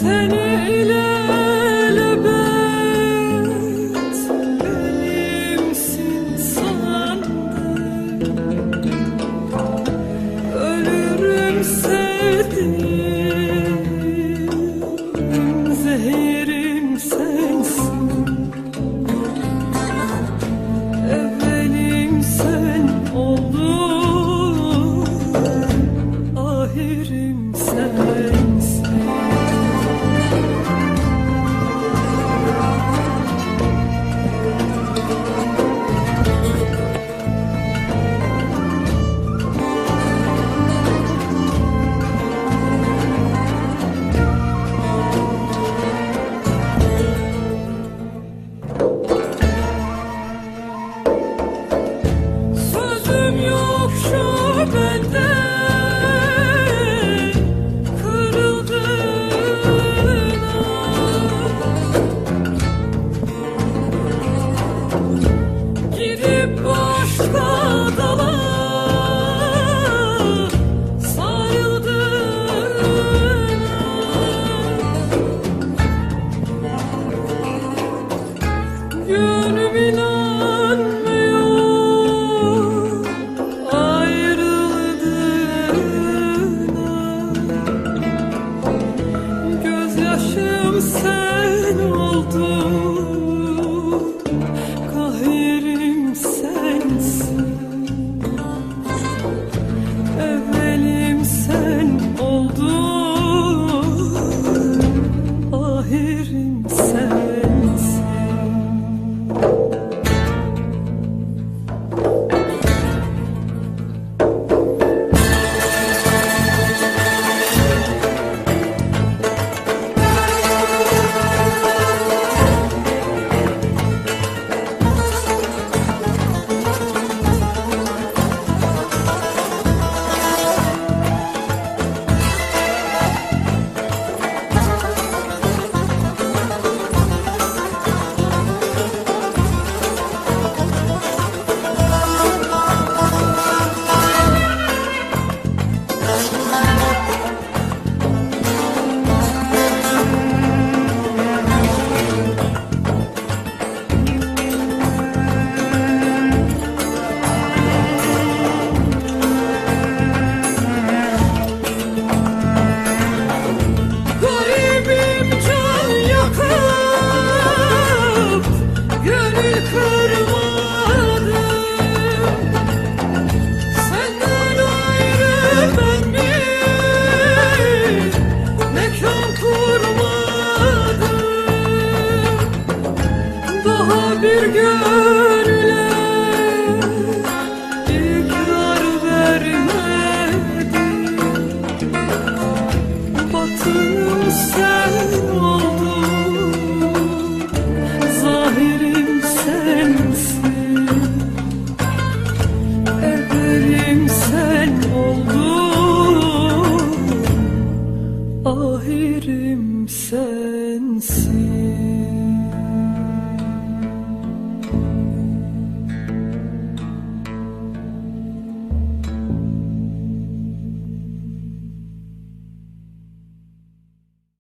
Seni ilelebet benimsin sandım. Ölürüm sevdim sensin. Evvelim sen oldun Ahirim sensin. Gdy poszła